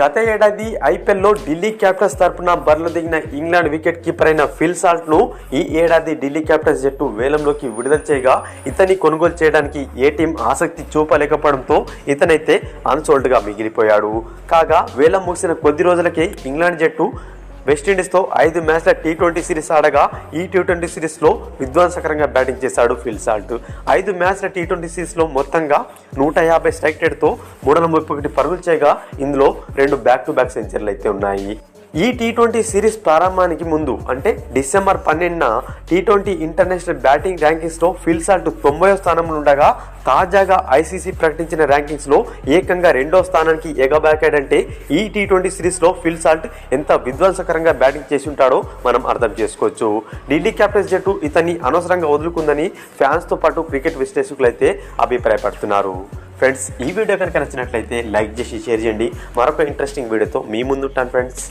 గత ఏడాది ఐపీఎల్లో ఢిల్లీ క్యాపిటల్స్ తరపున బరిలో దిగిన ఇంగ్లాండ్ వికెట్ కీపర్ అయిన ఫిల్ సాల్ట్ను ఈ ఏడాది ఢిల్లీ క్యాపిటల్స్ జట్టు వేలంలోకి విడుదల చేయగా ఇతన్ని కొనుగోలు చేయడానికి ఏ టీం ఆసక్తి చూపలేకపోవడంతో ఇతనైతే అన్సోల్డ్గా మిగిలిపోయాడు. కాగా వేలం ముగిసిన కొద్ది రోజులకే ఇంగ్లాండ్ జట్టు వెస్టిండీస్తో ఐదు మ్యాచ్ల టీ ట్వంటీ సిరీస్ ఆడగా ఈ టీ ట్వంటీ సిరీస్లో విధ్వంసకరంగా బ్యాటింగ్ చేశాడు ఫిల్ సాల్ట్. ఐదు మ్యాచ్ల టీ ట్వంటీ సిరీస్లో మొత్తంగా నూట యాభై స్ట్రైక్ రేట్తో మూడు వందల ముప్పై ఒకటి పరుగులు చేయగా ఇందులో రెండు బ్యాక్ టు బ్యాక్ సెంచరీలు అయితే ఉన్నాయి. ఈ టీ ట్వంటీ సిరీస్ ప్రారంభానికి ముందు అంటే డిసెంబర్ పన్నెండున టీ ట్వంటీ ఇంటర్నేషనల్ బ్యాటింగ్ ర్యాంకింగ్స్లో ఫిల్సాల్ట్ తొంభై స్థానంలో ఉండగా తాజాగా ఐసీసీ ప్రకటించిన ర్యాంకింగ్స్లో ఏకంగా రెండో స్థానానికి ఎగబాకాడంటే ఈ టీ ట్వంటీ సిరీస్లో ఫిల్సాల్ట్ ఎంత విధ్వంసక ఆసక్తికరంగా బ్యాటింగ్ చేసి ఉంటాడో మనం అర్థం చేసుకోవచ్చు. ఢిల్లీ క్యాపిటల్స్ జట్టు ఇతన్ని అనవసరంగా వదులుకుందని ఫ్యాన్స్తో పాటు క్రికెట్ విశ్లేషకులు అయితే అభిప్రాయపడుతున్నారు. ఫ్రెండ్స్ ఈ వీడియో కనుక నచ్చినట్లయితే లైక్ చేసి షేర్ చేయండి. మరొక ఇంట్రెస్టింగ్ వీడియోతో మీ ముందుంటాను ఫ్రెండ్స్.